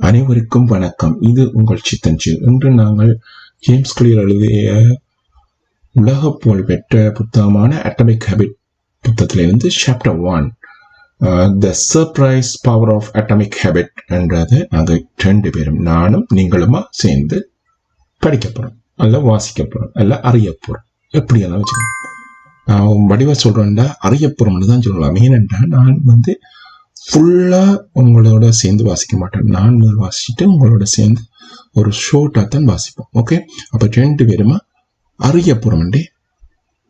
அனைவருக்கும் வணக்கம். இது உங்கள் சித்தன்ஜி இன்று நாங்கள் ஜேம்ஸ் கிளியர் எழுதிய உலக புகழ் பெற்ற புத்தகமான அட்டமிக் ஹேபிட் புத்தகத்திலிருந்து chapter one the surprise power of atomic habit என்றதை. நாங்கள் ரெண்டு பேரும் நானும் நீங்களுமா சேர்ந்து படிக்க போகிறோம் அல்ல வாசிக்க போகிறோம் அல்ல அறிய போகிறோம் எப்படி எல்லாம் வச்சுக்கணும்? நான் வடிவா சொல்கிறேன்டா அறிய போகிறோம்னு தான் சொல்லலாம். ஏனென்றால் நான் வந்து ஃபுல்லாக உங்களோட சேர்ந்து வாசிக்க மாட்டேன். நான் முதல் வாசிச்சுட்டு உங்களோட சேர்ந்து ஒரு ஷோர்ட்டாக தான் வாசிப்போம். ஓகே அப்போ ரெண்டு பேருமா அறிய போகிறோம்டே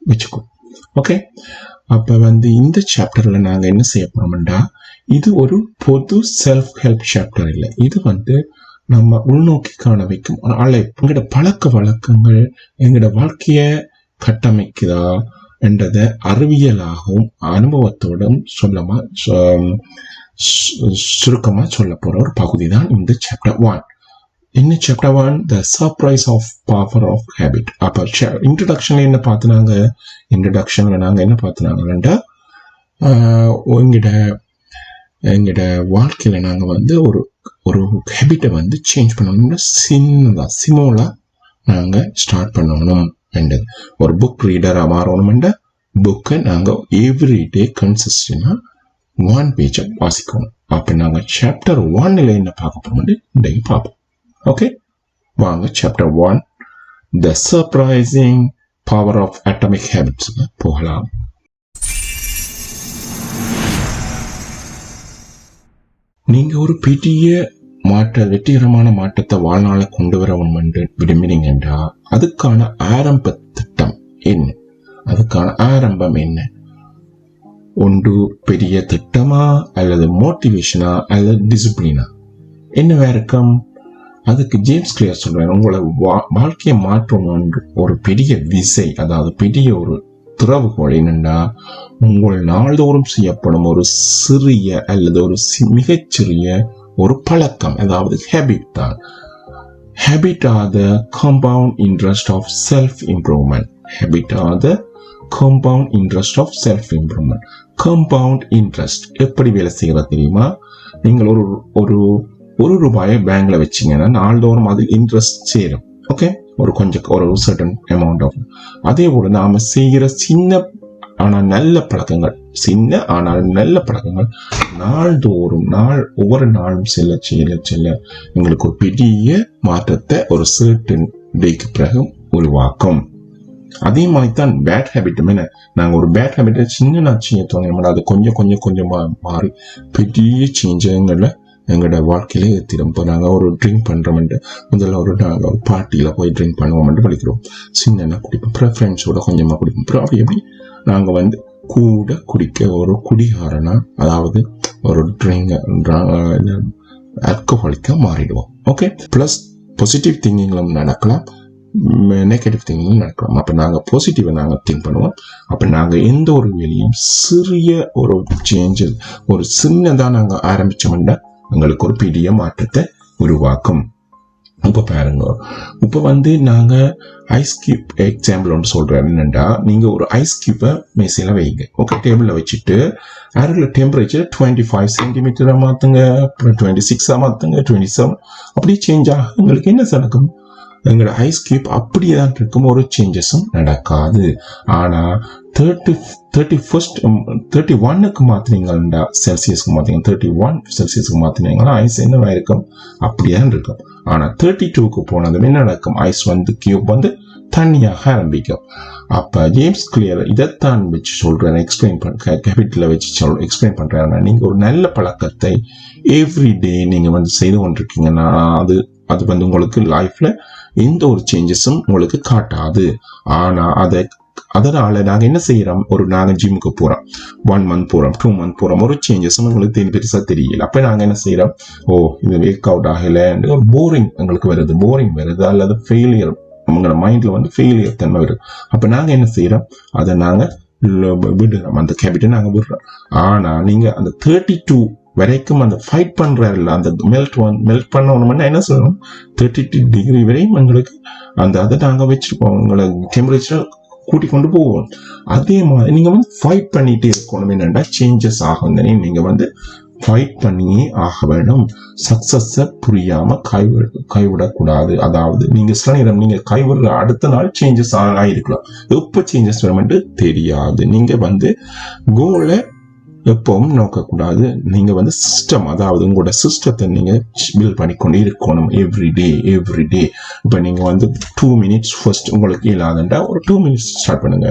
வச்சுக்கோ ஓகே அப்போ வந்து இந்த சாப்டரில் நாங்கள் என்ன செய்ய போகிறோம்டா இது ஒரு பொது செல்ஃப் ஹெல்ப் சாப்டர் இல்லை. இது வந்து நம்ம உள்நோக்கி காண வைக்கும் அழைப்பு. எங்களோட பழக்க வழக்கங்கள் எங்களோட வாழ்க்கையை கட்டமைக்குதா என்றதை அறிவியலாகவும் அனுபவத்தோடும் சொல்லமா சுருக்கமாக சு- சொல்ல போகிற ஒரு பகுதி தான் இந்த சாப்டர் ஒன் இன்னும் chapter one the surprise of power of habit அப்போ இன்ட்ரடக்ஷனில் என்ன பார்த்துனாங்க இன்ட்ரடக்ஷனில் நாங்கள் என்ன பார்த்துனாங்கன்னா எங்கிட்ட எங்கிட்ட வாழ்க்கையில் நாங்கள் வந்து ஒரு ஒரு ஹேபிட்டை வந்து சேஞ்ச் பண்ணணும்னா தான் சிமோலாக நாங்கள் ஸ்டார்ட் பண்ணணும். அண்டு uh, ஒரு புக் ரீடராக மாறணும்ன்ற புக்கை நாங்கள் எவ்ரி டே கன்சிஸ்டண்டா ஒன் பேஜை வாசிக்கணும். அப்போ நாங்க சாப்டர் ஒன்னில் என்ன பார்க்க போறோம்னு இன்றைக்கு பார்ப்போம். ஓகே வாங்க chapter one the surprising power of atomic habits போகலாம். நீங்க ஒரு பெரிய மாற்ற வெற்றிகரமான மாற்றத்தை வாழ்நாளை கொண்டு வர என்று விரும்பினீங்கன்றா அதுக்கான ஆரம்ப திட்டம் என்ன? அதுக்கான ஆரம்பம் என்ன? ஒன்று பெரிய திட்டமா அல்லது மோட்டிவேஷனா அல்லது டிசிப்ளினா என்னவா இருக்கும் அதுக்கு ஜேம்ஸ் கிளியர் சொல்றேன் உங்களை வா- வாழ்க்கையை மாற்றும் ஒன்று ஒரு பெரிய விசை அதாவது பெரிய ஒரு திறவுகோல் என்னென்னா உங்கள் நாள்தோறும் செய்யப்படும் ஒரு சிறிய அல்லது ஒரு மிகச்சிறிய ஒரு பழக்கம் அதாவது ஹேபிட் தான். Habit are the compound interest of self improvement habit are the compound interest of self improvement compound interest எப்படி வேலை செய்கிறது தெரியுமா? நீங்கள் ஒரு ஒரு ஒரு ரூபாயை பேங்க்ல வச்சீங்கன்னா நாள்தோறும் அது இன்ட்ரெஸ்ட் சேரும். ஓகே ஒரு கொஞ்சம் ஒரு சர்டன் அமௌண்ட் ஆஃப் அதே போல் நாம் செய்கிற சின்ன ஆனால் நல்ல பழக்கங்கள் சின்ன ஆனால் நல்ல பழக்கங்கள் நாள்தோறும் நாள் ஒவ்வொரு நாளும் செல்ல செல்ல செல்ல எங்களுக்கு ஒரு பெரிய மாற்றத்தை ஒரு சர்டன் டேக்கு பிறகு உருவாக்கும். அதே மாதிரி தான் பேட் ஹேபிட்டும் என்ன? நாங்கள் ஒரு பேட் ஹேபிட்டை சின்ன நான் செய்ய தோணும் அது கொஞ்சம் கொஞ்சம் கொஞ்சமாக மாறி பெரிய சேஞ்சங்களில் எங்களோட வாழ்க்கையிலே ஏற்றிடும் நாங்கள் ஒரு ட்ரிங்க் பண்ணுறோம்ட்டு முதல்ல ஒரு நாங்கள் ஒரு பார்ட்டியில் போய் ட்ரிங்க் பண்ணுவோம்ட்டு படிக்கிறோம் சின்ன குடிப்போம். அப்புறம் ஃப்ரெண்ட்ஸோட கொஞ்சமாக குடிப்போம். அப்புறம் அப்படி எப்படி நாங்கள் வந்து கூட குடிக்க ஒரு குடிகாரனா அதாவது ஒரு ட்ரிங்க ஆல்கஹாலிக்காக மாறிடுவோம். ஓகே ப்ளஸ் பாசிட்டிவ் திங்கிங்லும் நடக்கலாம். நெகட்டிவ் திங்கிங்கும் நடக்கலாம். அப்போ நாங்கள் பாசிட்டிவை நாங்கள் திங்க் பண்ணுவோம். அப்போ நாங்கள் எந்த ஒரு வேலையும் சிறிய ஒரு சேஞ்சஸ் ஒரு சின்னதாக நாங்கள் ஆரம்பித்தோம்னா எங்களுக்கு ஒரு பெரிய மாற்றத்தை உருவாக்கும். இப்போ பாருங்க. இப்போ வந்து நாங்கள் ஐஸ் கியூப் எக்ஸாம்பிள் ஒன்று சொல்கிறேன் என்னென்னா நீங்கள் ஒரு ஐஸ் கியூப்பை மேசையில் வைங்க. ஓகே டேபிளில் வச்சுட்டு அருகில் டெம்பரேச்சர் டுவெண்ட்டி ஃபைவ் சென்டிமீட்டராக மாற்றுங்க அப்புறம் டுவெண்ட்டி சிக்ஸாக மாற்றுங்க டுவெண்ட்டி செவன் அப்படியே சேஞ்ச் ஆகும் உங்களுக்கு என்ன நடக்கும்? எங்களோட ஐஸ் கியூப் அப்படியே தான் இருக்கும். ஒரு சேஞ்சஸும் நடக்காது. ஆனால் தேர்ட்டி தேர்ட்டி ஃபர்ஸ்ட் தேர்ட்டி ஒன்னுக்கு மாற்றினீங்கன்னா செல்சியஸ்க்கு மாற்றிங்க தேர்ட்டி ஒன் செல்சியஸ்க்கு மாற்றினீங்கன்னா ஐஸ் என்ன இருக்கும் அப்படியே தான் இருக்கும். ஆனால் தேர்ட்டி டூக்கு போனதும் என்ன நடக்கும்? ஐஸ் வந்து கியூப் வந்து தண்ணியாக ஆரம்பிக்கும். அப்போ ஜேம்ஸ் கிளியர் இதைத்தான் வச்சு சொல்கிறேன் எக்ஸ்பிளைன் பண்ண கேபிட்டலில் வச்சு சொல் எக்ஸ்பிளைன் பண்ணுறாருன்னா நீங்கள் ஒரு நல்ல பழக்கத்தை எவ்ரி டே நீங்கள் வந்து செய்து கொண்டிருக்கீங்கன்னா அது அது வந்து உங்களுக்கு லைஃப்பில் எந்த ஒரு சேஞ்சஸும் உங்களுக்கு காட்டாது. ஆனால் அதை அதனால நாங்கள் என்ன செய்யறோம்? ஒரு நாங்கள் ஜிம்முக்கு போகிறோம் ஒன் மந்த் போகிறோம் டூ மந்த் போகிறோம் ஒரு சேஞ்சஸ் உங்களுக்கு தெரி- பெருசா தெரியல. அப்போ நாங்கள் என்ன செய்யறோம்? ஓ இது ஒர்க் அவுட் ஆகலைன்னு ஒரு போரிங் எங்களுக்கு வருது. போரிங் வருது அல்லது ஃபெயிலியர் உங்களோட மைண்ட்ல வந்து ஃபெயிலியர் தன்மை வருது அப்போ நாங்கள் என்ன செய்யறோம்? அதை நாங்கள் விடுறோம். அந்த கேபிட்டை நாங்கள் விடுறோம். ஆனால் நீங்கள் அந்த தேர்ட்டி டூ வரைக்கும் அந்த ஃபைட் பண்றாருல்ல அந்த மெல்ட் ஒன் மெல்ட் பண்ணணும்னா என்ன சொல்லணும் தேர்ட்டி டூ டிகிரி வரையும் எங்களுக்கு அந்த அதை நாங்கள் வச்சிருப்போம். உங்களை டெம்பரேச்சர் கூட்டி கொண்டு போவோம் அதே மாதிரி நீங்கள் வந்து ஃபைட் பண்ணிகிட்டே இருக்கணும். என்னென்னா சேஞ்சஸ் ஆகும் நீங்கள் வந்து ஃபைட் பண்ணியே ஆக வேணும். சக்ஸஸை புரியாமல் கைவிட கைவிடக்கூடாது. அதாவது நீங்கள் சில நேரம் நீங்கள் கைவிடுற அடுத்த நாள் சேஞ்சஸ் ஆகிருக்கலாம் எப்போ சேஞ்சஸ் வரும்னு தெரியாது. நீங்கள் வந்து கோலை எப்பவும் நோக்கக்கூடாது. நீங்கள் வந்து சிஸ்டம் அதாவது உங்களோட சிஸ்டத்தை நீங்கள் பில்ட் பண்ணிக்கொண்டு இருக்கணும். எவ்ரி டே எவ்ரி டே இப்போ நீங்கள் வந்து டூ மினிட்ஸ் ஃபர்ஸ்ட் உங்களுக்கு இல்லாதண்டா ஒரு டூ மினிட்ஸ் ஸ்டார்ட் பண்ணுங்க.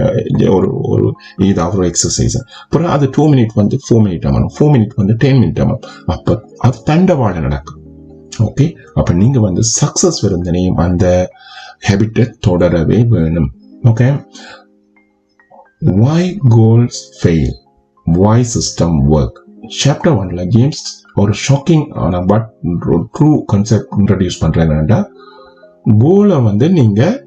ஒரு ஒரு ஏதாவது ஒரு எக்ஸசைஸ் அப்புறம் அது டூ மினிட் வந்து ஃபோர் மினிட் ஆகணும் ஃபோர் மினிட் வந்து டென் மினிட் ஆகணும் அப்போ அது தண்டவாள நடக்கும். ஓகே அப்போ நீங்கள் வந்து சக்ஸஸ் விருந்தனையும் அந்த ஹேபிட்டை தொடரவே வேணும். Okay why goals fail why's system work chapter ஒன்ல ஜேம்ஸ் ஒரு ஷாக்கிங் ஆன பட் ட்ரூ கன்செப்ட் இன்ட்ரடியூஸ் பண்ணுறேன்னா கோலை வந்து நீங்கள்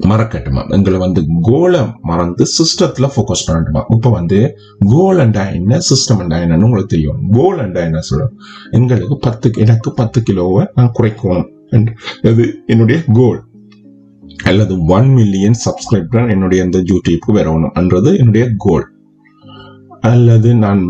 மறக்கட்டுமா? எங்களை வந்து கோலை மறந்து சிஸ்டத்தில் ஃபோக்கஸ் பண்ணட்டுமா? இப்போ வந்து கோல் அண்டா என்ன சிஸ்டம் அண்டா என்னன்னு உங்களுக்கு தெரியும். கோல் அண்டா என்ன சொல்றோம்? எங்களுக்கு பத்து எனக்கு பத்து கிலோவை நான் குறைக்கணும் அது என்னுடைய கோல் அல்லது ஒன் மில்லியன் சப்ஸ்கிரைபர் என்னுடைய அந்த யூடியூப்க்கு வரணும் என்றது என்னுடைய கோல் அல்லது நான்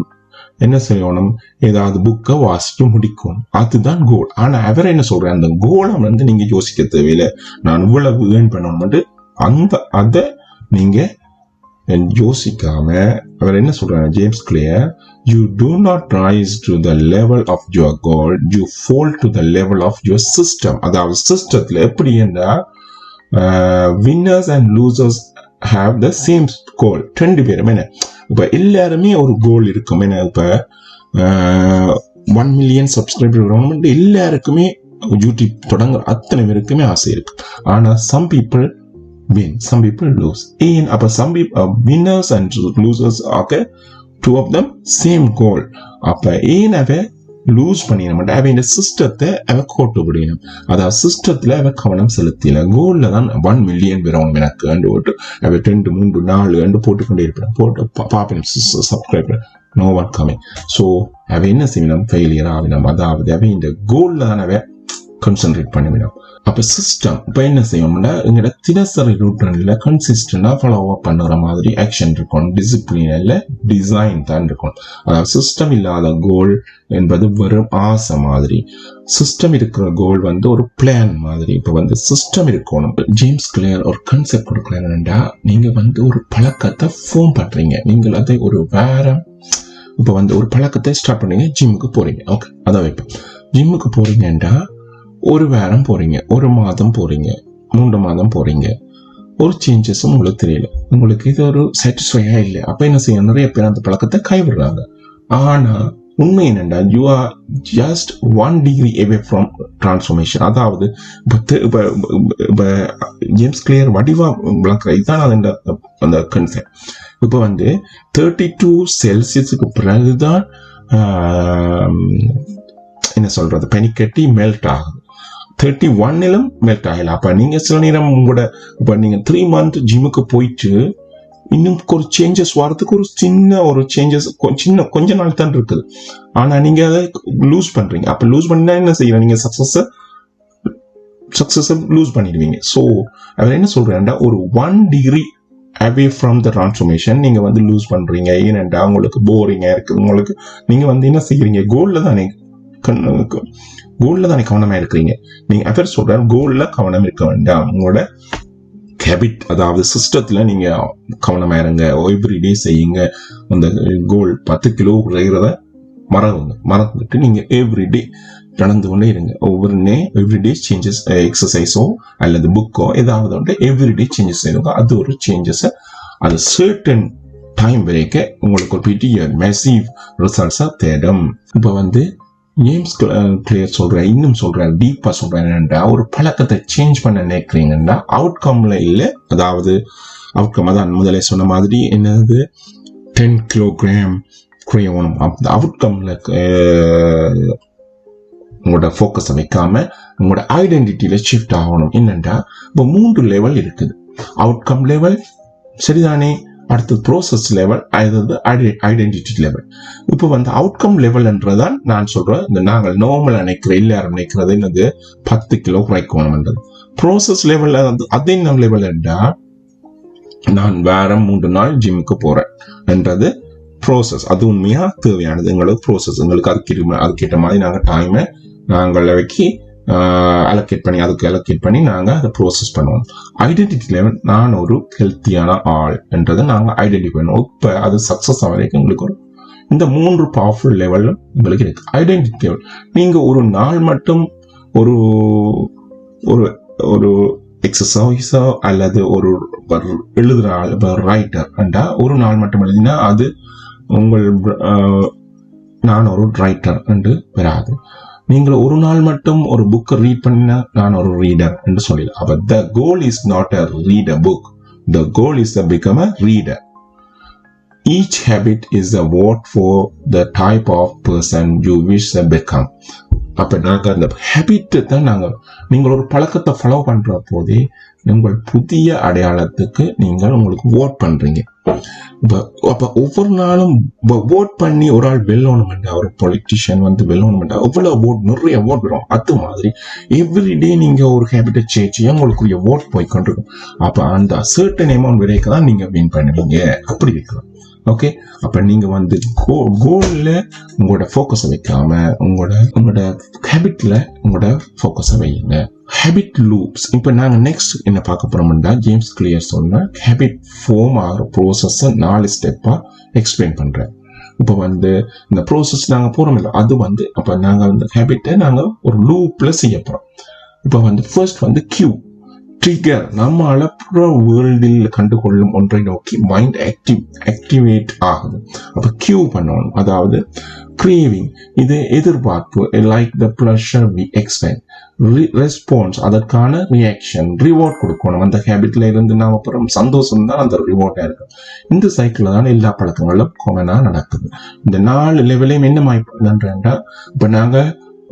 என்ன செய்யணும்? ஏதாவது புக்கை வாசிச்சு முடிக்கும். அதுதான் கோல் ஆனால் அவர் என்ன சொல்றேன் அந்த கோலை வந்து நீங்க யோசிக்க தேவையில்லை. நான் இவ்வளவு ஏர்ன் பண்ணணும்ட்டு அந்த அதை நீங்க யோசிக்காம அவர் என்ன சொல்றாரு? James Clear you do not rise to the level of your goal you fall to the level of your system அதாவது சிஸ்டத்துல எப்படி என்றால் winners and losers have the same goal ரெண்டு பேரும் என்ன? இப்போ எல்லாருமே ஒரு கோல் இருக்கும். ஏன்னா இப்போ ஒன் மில்லியன் சப்ஸ்கிரைபர் கவர்மெண்ட் எல்லாருக்குமே யூடியூப் தொடங்குற அத்தனை பேருக்குமே ஆசை இருக்கு. ஆனால் some people win some people lose ஏன்? அப்போ some people winners and losers ஆக two of them same goal அப்போ ஏன் அவ லூஸ் பண்ணிட மாட்டேன் அவன் இந்த சிஸ்டத்தை அவன் கோட்டு விடணும். அதாவது சிஸ்டத்துல அவன் கவனம் செலுத்தின கோல்ல தான் ஒன் மில்லியன் வரும் எனக்கு அண்டு போட்டு அவ ரெண்டு மூன்று நாலு அண்டு போட்டுக்கொண்டே இருப்பேன். போட்டு பார்ப்பேன் subscribe no one coming so அவ என்ன செய்யணும்? ஃபெயிலியர் ஆகினோம் அதாவது அவ இந்த கோல்ல தான் அவன் கான்சென்ட்ரேட் பண்ணிவிடும் அப்போ சிஸ்டம் இப்போ என்ன செய்யணும்னா எங்களோட தினசரி ரூட்டன்ல கன்சிஸ்டண்டாக ஃபாலோ அப் பண்ணுற மாதிரி ஆக்ஷன் இருக்கும். டிசிப்ளின்ல டிசைன் தான் இருக்கும். அதாவது சிஸ்டம் இல்லாத கோல் என்பது வெறும் ஆசை மாதிரி. சிஸ்டம் இருக்கிற கோல் வந்து ஒரு பிளான் மாதிரி. இப்போ வந்து சிஸ்டம் இருக்கணும். ஜேம்ஸ் கிளியர் ஒரு கான்செப்ட் கொடுக்கலன்னா நீங்கள் வந்து ஒரு பழக்கத்தை ஃபோம் பண்ணுறீங்க நீங்கள் அதை ஒரு வேற இப்போ வந்து ஒரு பழக்கத்தை ஸ்டார்ட் பண்ணீங்க ஜிம்முக்கு போகிறீங்க ஓகே அதான் வைப்போம் ஜிம்முக்கு போகிறீங்கன்னா ஒரு வாரம் போகிறீங்க ஒரு மாதம் போகிறீங்க மூன்று மாதம் போகிறீங்க ஒரு சேஞ்சஸும் உங்களுக்கு தெரியல. உங்களுக்கு இது ஒரு சாட்டிஸ்ஃபையாக இல்லை. அப்போ என்ன செய்ய நிறைய பேர் அந்த பழக்கத்தை கைவிடுறாங்க. ஆனால் உண்மை என்னண்டா you are just one degree away from transformation அதாவது இப்போ ஜேம்ஸ் கிளியர் வடிவா விளக்குற இதுதான் அந்த அந்த கன்செப்ட் இப்போ வந்து தேர்ட்டி டூ செல்சியஸுக்கு பிறகுதான் என்ன சொல்றது? பனிக்கட்டி மெல்ட் ஆகுது. தேர்ட்டி ஒன்னிலும் மெல்ட் ஆகலாம் அப்போ நீங்கள் சில நேரம் உங்களோட இப்போ நீங்கள் த்ரீ மந்த் ஜிம்முக்கு போயிட்டு இன்னும் ஒரு சேஞ்சஸ் வரதுக்கு ஒரு சின்ன ஒரு சேஞ்சஸ் சின்ன கொஞ்ச நாள் தான் இருக்குது. ஆனால் நீங்கள் அதை லூஸ் பண்ணுறீங்க அப்போ லூஸ் பண்ணால் என்ன செய்யலாம் நீங்கள் சக்ஸஸை சக்ஸஸை லூஸ் பண்ணிடுவீங்க. ஸோ அதில் என்ன சொல்கிறேன்டா ஒரு one degree away from the transformation நீங்கள் வந்து லூஸ் பண்ணுறீங்க ஏனென்றா உங்களுக்கு போரிங்காக இருக்குது உங்களுக்கு நீங்கள் வந்து என்ன செய்யறீங்க? தான் தானே கோல்டில் தானே கவனமாக இருக்கிறீங்க. நீங்கள் அவர் சொல்றாரு கோல்டில் கவனம் இருக்க வேண்டாம். உங்களோட ஹேபிட் அதாவது சிஸ்டத்தில் நீங்கள் கவனமா இருங்க. எவ்ரிடே செய்யுங்க. அந்த கோல் பத்து கிலோ குறைகிறத மறந்துங்க மறந்துட்டு நீங்கள் எவ்ரிடே நடந்து கொண்டே இருங்க. ஒவ்வொரு நே எவ்ரிடே சேஞ்சஸ் எக்ஸசைஸோ அல்லது புக்கோ ஏதாவது வந்து எவ்ரிடே சேஞ்சஸ் செய்யுங்க. அது ஒரு சேஞ்சஸை அது சர்டன் டைம் வரைக்கும் உங்களுக்கு ஒரு பெரிய மெசிவ் ரிசல்ட்ஸாக தேடும். இப்போ வந்து ஜேம்ஸ் கிளியர் சொல்கிறேன் இன்னும் சொல்கிறேன் டீப்பாக சொல்கிறேன் என்னென்றா ஒரு பழக்கத்தை சேஞ்ச் பண்ண நினைக்கிறீங்கன்னா அவுட்கம்ல இல்லை அதாவது அவுட்கம் அதான் முதலே சொன்ன மாதிரி என்னது? டென் கிலோகிராம் குறையணும். அந்த அவுட்கம்ல உங்களோட ஃபோக்கஸை வைக்காம உங்களோட ஐடென்டிட்டியில ஷிஃப்ட் ஆகணும். என்னென்றா? இப்போ மூன்று லெவல் இருக்குது. அவுட்கம் லெவல் சரிதானே? அடுத்து ப்ரோசஸ் லெவல் அதாவது ஐடென்டிட்டி லெவல் இப்போ வந்து அவுட்கம் லெவல்ன்றதான் நான் சொல்றேன். இந்த நாங்கள் நார்மல் நினைக்கிற எல்லாரும் நினைக்கிறது என்னது? பத்து கிலோ குறைக்கணும்ன்றது ப்ரோசஸ் லெவல்ல வந்து அதே என்ன லெவல் என்றா நான் வாரம் மூன்று நாள் ஜிம்முக்கு போறேன் என்றது ப்ரோசஸ் அது உண்மையா? தேவையானது. எங்களுக்கு ப்ரோசஸ் எங்களுக்கு அதுக்கு அதுக்கேற்ற மாதிரி நாங்கள் டைமை நாங்கள் வைக்கி அலோகேட் பண்ணி அதுக்கு அலோகேட் பண்ணி நாங்கள் அதை ப்ரோசஸ் பண்ணுவோம். ஐடென்டிட்டி லெவல் நான் ஒரு ஹெல்த்தியான ஆள் என்றதை நாங்கள் ஐடென்டிஃபை பண்ணுவோம். இப்போ அது சக்ஸஸ் வரைக்கும் எங்களுக்கு ஒரு இந்த மூன்று பவர்ஃபுல் லெவலில் உங்களுக்கு இருக்கு. ஐடென்டிட்டி லெவல் நீங்கள் ஒரு நாள் மட்டும் ஒரு ஒரு ஒரு எக்ஸசைஸோ அல்லது ஒரு எழுதுகிற ஆள் இப்போ ரைட்டர் அண்டா ஒரு நாள் மட்டும் எழுதினா அது உங்கள் நான் ஒரு ரைட்டர் என்று வராது. நீங்கள் ஒரு நாள் மட்டும் ஒரு புக் ரீட் பண்ணினா நான் ஒரு ரீடர் என்று சொல்லிடலாம். அப்ப the goal is not a read a book the goal is a become a reader each habit is a vote for the type of person you wish a become அப்ப நாங்க அந்த habit தான் நாங்க நீங்கள் ஒரு பழக்கத்தை ஃபாலோ பண்ற போதே உங்கள் புதிய அடையாளத்துக்கு நீங்கள் உங்களுக்கு ஓட் பண்றீங்க. அப்ப ஒவ்வொரு நாளும் ஓட் பண்ணி ஒரு ஆள் வெல்லணும்டா ஒரு பொலிட்டிஷியன் வந்து வெல்லணும்டா எவ்வளவு ஓட் நிறைய ஓட் வரும். அது மாதிரி எவ்ரிடே நீங்க ஒரு ஹேபிட்டை சேச்சு உங்களுக்குரிய ஓட் போய் கொண்டிருக்கும். அப்ப அந்த சர்டன் அமௌண்ட் வரைக்கும் தான் நீங்க வின் பண்ணுவீங்க. அப்படி இருக்கலாம். ஓகே அப்ப நீங்க வந்து கோ கோல்ல உங்களோட ஃபோக்கஸை வைக்காம உங்களோட உங்களோட ஹேபிட்ல உங்களோட ஃபோக்கஸை வையுங்க ஹேபிட் லூப்ஸ் இப்போ நாங்கள் நெக்ஸ்ட் என்ன பார்க்க போகிறோம்னா ஜேம்ஸ் கிளியர் சொன்ன ஹேபிட் ஃபோம் ஆகிற ப்ரோசஸை நாலு ஸ்டெப்பாக எக்ஸ்பிளைன் பண்ணுறேன் இப்போ வந்து இந்த ப்ரோசஸ் நாங்கள் போகிறோம் இல்லை அது வந்து அப்போ நாங்கள் அந்த ஹேபிட்டை நாங்கள் ஒரு லூப்பில் செய்ய போகிறோம் இப்போ வந்து ஃபர்ஸ்ட் வந்து கியூ ட்ரிகர் நம்மால புற வேர்ல்டில் கண்டுகொள்ளும் ஒன்றை நோக்கி மைண்ட் ஆக்டிவ் ஆக்டிவேட் ஆகுது. அப்போ கியூ பண்ணணும். அதாவது கிரேவிங் இது எதிர்பார்ப்பு. Like the pleasure we expect response அதற்கான ரியாக்ஷன் ரிவார்ட் கொடுக்கணும். அந்த ஹேபிட்ல இருந்து நாம அப்புறம் சந்தோஷம் தான் அந்த ரிவார்டாக இருக்கும். இந்த சைக்கிள் தான் எல்லா பழக்கங்களும் காமனாக நடக்குது. இந்த நாலு லெவலையும் என்ன மாய்ப்படுதுன்றா இப்போ நாங்கள்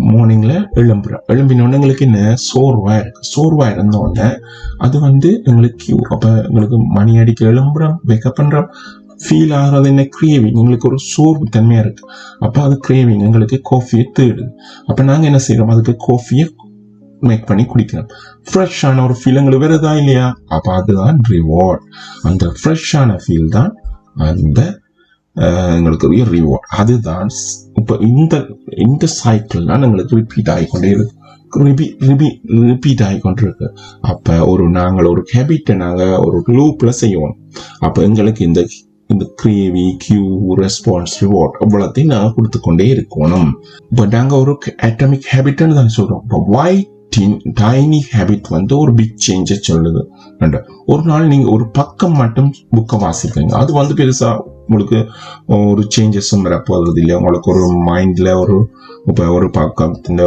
மார்னிங்கில் எழும்புறோம் எழும்பினோடனே எங்களுக்கு என்ன? சோர்வாக இருக்கு. சோர்வாக இருந்த உடனே அது வந்து எங்களுக்கு அப்போ எங்களுக்கு மணி அடிக்க எழும்புறோம் மேக்கப் பண்ணுறோம் ஃபீல் ஆகிறது என்ன? கிரேவிங் எங்களுக்கு ஒரு சோர்வு தன்மையாக இருக்குது அப்போ அது கிரேவிங் எங்களுக்கு காஃபியை தேடுது. அப்போ நாங்கள் என்ன செய்கிறோம் அதுக்கு காஃபியை மேக் பண்ணி குடிக்கிறோம். ஃப்ரெஷ்ஷான ஒரு ஃபீல் எங்களுக்கு வருதா இல்லையா? அப்போ அதுதான் ரிவார்ட் அந்த ஃப்ரெஷ்ஷான ஃபீல் தான் அந்த எங்களுக்கு எங்களுக்கு ரிவார்ட் அதுதான் இப்போ இந்த இந்த சைக்கிள் தான் எங்களுக்கு ரிப்பீட் ஆகிக்கொண்டே இருக்கு. ரிப்பீட் ஆகிக்கொண்டிருக்கு அப்போ ஒரு நாங்கள் ஒரு ஹேபிட்டை நாங்கள் ஒரு லூப்பில் செய்வோம். அப்போ எங்களுக்கு இந்த இந்த கிரேவி கியூ ரெஸ்பான்ஸ் ரிவார்ட் அவ்வளோத்தையும் நாங்கள் கொடுத்துக்கொண்டே இருக்கணும். இப்போ நாங்கள் ஒரு அட்டமிக் ஹேபிட்னு தான் சொல்கிறோம் இப்போ வை டைனி ஹேபிட் வந்து ஒரு பிக் சேஞ்சை சொல்லுது. ஒரு நாள் நீங்கள் ஒரு பக்கம் மட்டும் புக்கை வாசிக்கிறீங்க அது வந்து பெருசாக உங்களுக்கு ஒரு சேஞ்சஸும் வரப்போகிறது இல்லை உங்களுக்கு ஒரு மைண்டில் ஒரு இப்போ ஒரு பக்கம் இந்த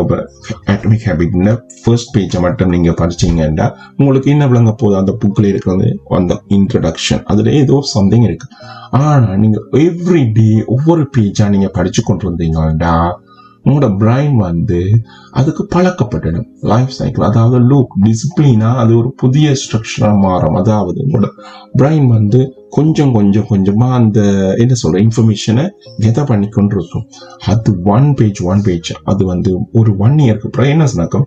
அட்டமிக் ஹேபிட்ல ஃபர்ஸ்ட் பேஜை மட்டும் நீங்கள் படிச்சீங்கன்னா உங்களுக்கு என்ன விளங்க போகுது? அந்த புக்கில் இருக்கிறது அந்த இன்ட்ரடக்ஷன் அதில் ஏதோ சம்திங் இருக்கு. ஆனால் நீங்கள் எவ்ரி டே ஒவ்வொரு பேஜாக நீங்கள் படித்து கொண்டு வந்தீங்கன்னா உங்களோட பிரைன் வந்து அதுக்கு பழக்கப்பட்டுடும். லைஃப் சைக்கிள் அதாவது லூக் டிசிப்ளினா அது ஒரு புதிய ஸ்ட்ரக்சராக மாறும். அதாவது உங்களோட பிரைன் வந்து கொஞ்சம் கொஞ்சம் கொஞ்சமா அந்த என்ன சொல்ற இன்ஃபர்மேஷனை கெதர் பண்ணிக்கொண்டு இருக்கும். அது ஒன் பேஜ் ஒன் பேஜ் அது வந்து ஒரு ஒன் இயர்க்கு அப்புறம் என்ன சொன்னாக்கா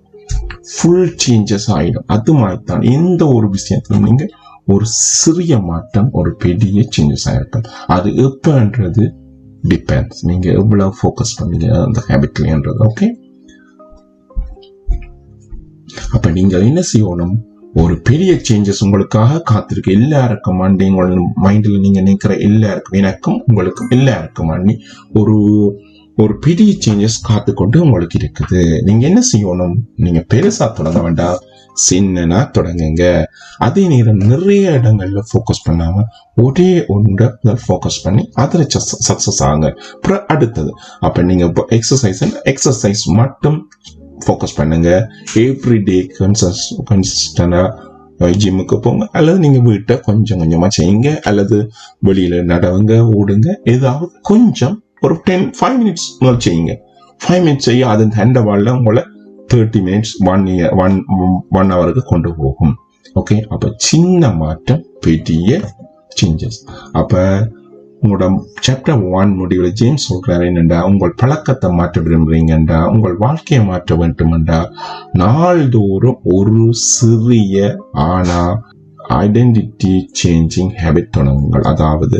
ஃபுல் சேஞ்சஸ் ஆகிடும் அது மாதிரி தான் எந்த ஒரு விஷயத்திலும் நீங்கள் ஒரு சிறிய மாற்றம் ஒரு பெரிய சேஞ்சஸ் ஆகிருக்கும் அது எப்போன்றது டிபெண்ட்ஸ் நீங்கள் எவ்வளவு ஃபோக்கஸ் பண்ணீங்க அந்த ஹேபிட்லேன்றது ஓகே அப்போ நீங்கள் என்ன செய்யணும்? ஒரு பெரிய சேஞ்சஸ் உங்களுக்காக காத்திருக்கு. எல்லாருக்கும் அண்டி உங்களோட மைண்ட்ல நீங்க நினைக்கிற எல்லாருக்கும் எனக்கும் உங்களுக்கும் எல்லாருக்கும் அண்டி ஒரு ஒரு பெரிய சேஞ்சஸ் காத்து கொண்டு உங்களுக்கு இருக்குது. நீங்க என்ன செய்யணும்? நீங்க பெருசா தொடங்க வேண்டாம். சின்னனா தொடங்குங்க. அதே நேரம் நிறைய இடங்கள்ல ஃபோக்கஸ் பண்ணாம ஒரே ஒன்றை ஃபோக்கஸ் பண்ணி அதில் சக்சஸ் ஆகுங்க. அப்புறம் அடுத்தது அப்போ நீங்கள் இப்போ எக்ஸசைஸ் எக்ஸசைஸ் மட்டும் ஃபோக்கஸ் பண்ணுங்கள் எவ்ரி டே கன்சஸ் கன்சிஸ்டண்டாக ஜிம்முக்கு போங்க. அல்லது நீங்கள் வீட்டை கொஞ்சம் கொஞ்சமாக செய்யுங்க. அல்லது வெளியில் நடவுங்க ஓடுங்க. ஏதாவது கொஞ்சம் ஒரு டென் ஃபைவ் மினிட்ஸ் முதல் செய்யுங்க. ஃபைவ் மினிட்ஸ் செய்ய அது ஹேண்ட் வால்ல உங்களை thirty minutes one year one one ஹவருக்கு கொண்டு போகும். ஓகே அப்போ சின்ன மாற்றம் பெரிய சேஞ்சஸ் அப்போ உங்களோட சாப்டர் ஒன் முடிவில் ஜேம்ஸ் சொல்கிறார் என்னென்றா உங்கள் பழக்கத்தை மாற்ற விரும்புறீங்கண்டா உங்கள் வாழ்க்கையை மாற்ற வேண்டுமெண்டா? நாள்தோறும் ஒரு சிறிய ஆனா ஐடென்டிட்டி சேஞ்சிங் ஹேபிட் தொடங்குங்கள். அதாவது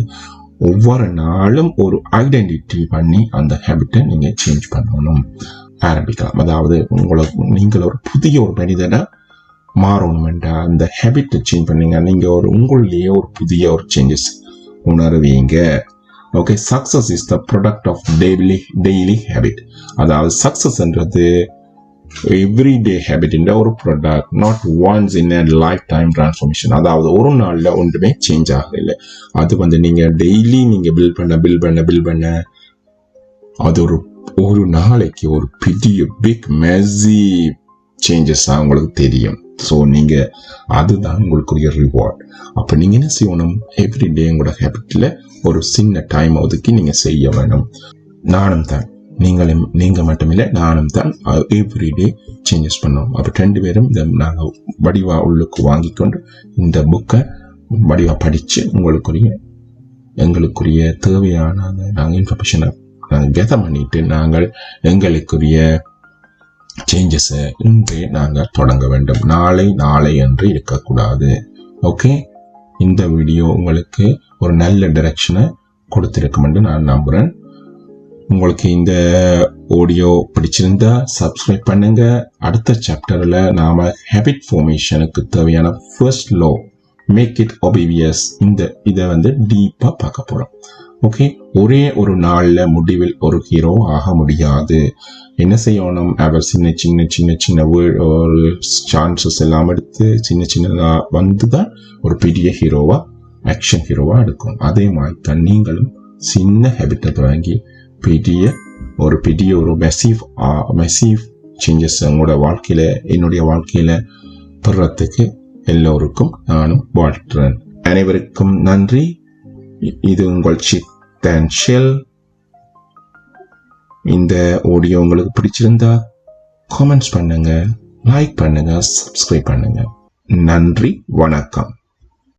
ஒவ்வொரு நாளும் ஒரு ஐடென்டிட்டி பண்ணி அந்த ஹேபிட்டை நீங்க சேஞ்ச் பண்ணணும். ஆரம்பிக்கலாம். அதாவது உங்களுக்கு நீங்கள் ஒரு புதிய ஒரு மனிதனை மாறணும் என்றால் அந்த ஹேபிட்டை சேஞ்ச் பண்ணீங்க. நீங்க ஒரு உங்களிலேயே ஒரு புதிய ஒரு changes உணருவீங்க. Okay success is the product of daily daily habit அதாவது சக்சஸ்ன்றது எவ்ரிடே ஹேபிட் ஒரு product not once in a lifetime transformation அதாவது ஒரு நாளில் ஒன்றுமே சேஞ்ச் ஆகல அது வந்து நீங்கள் டெய்லி நீங்கள் பில் பண்ண பில் பண்ண பில் பண்ண அது ஒரு ஒரு நாளைக்கு ஒரு பெரிய பிக் மெசி சேஞ்சஸ் உங்களுக்கு தெரியும். ஸோ நீங்கள் அதுதான் உங்களுக்குரிய ரிவார்ட் அப்போ நீங்கள் என்ன செய்யணும்? எவ்ரிடே உங்களோட ஹேபிட்டில் ஒரு சின்ன டைம் ஒதுக்கி நீங்கள் செய்ய வேணும். நானும் தான். நீங்களும் நீங்கள் மட்டுமில்லை நானும் தான் எவ்ரிடே சேஞ்சஸ் பண்ணோம் அப்போ ரெண்டு பேரும் இந்த நாங்கள் வடிவா உள்ளுக்கு வாங்கி கொண்டு இந்த புக்கை வடிவா படித்து உங்களுக்குரிய எங்களுக்குரிய தேவையான நாங்கள் இன்ஃபர்மேஷனை நாங்கள் கெதர் பண்ணிட்டு நாங்கள் எங்களுக்குரிய சேஞ்சஸை இன்றே நாங்கள் தொடங்க வேண்டும். நாளை நாளை என்று இருக்கக்கூடாது. ஓகே இந்த வீடியோ உங்களுக்கு ஒரு நல்ல டைரக்ஷனை கொடுத்துருக்கும் என்று நான் நம்புகிறேன் உங்களுக்கு இந்த ஆடியோ பிடிச்சிருந்தா சப்ஸ்கிரைப் பண்ணுங்க. அடுத்த சாப்டரில் நாம் ஹேபிட் ஃபார்மேஷனுக்கு தேவையான first law make it obvious இந்த இதை வந்து டீப்பாக பார்க்க போகிறோம் ஓகே? ஒரே ஒரு நாளில் முடிவில் ஒரு ஹீரோ ஆக முடியாது. என்ன செய்யணும்? அவர் சின்ன சின்ன சின்ன சின்ன ஒரு சான்சஸ் எல்லாம் எடுத்து சின்ன சின்னதாக வந்து தான் ஒரு பெரிய ஹீரோவா ஆக்ஷன் ஹீரோவா எடுக்கும் அதே மாதிரி தான் நீங்களும் சின்ன ஹேபிட்டை தொடங்கி பெரிய ஒரு பெரிய ஒரு மெசீவ் மெசீவ் சேஞ்சஸ் உங்களோட வாழ்க்கையில் என்னுடைய வாழ்க்கையில் பெறத்துக்கு எல்லோருக்கும் நானும் வாழ்த்துறேன். அனைவருக்கும் நன்றி. இது உங்கள் சித் அண்ட் ஷெல் இந்த ஆடியோ உங்களுக்கு பிடிச்சிருந்தா காமெண்ட்ஸ் பண்ணுங்க லைக் பண்ணுங்க சப்ஸ்கிரைப் பண்ணுங்க. நன்றி வணக்கம்.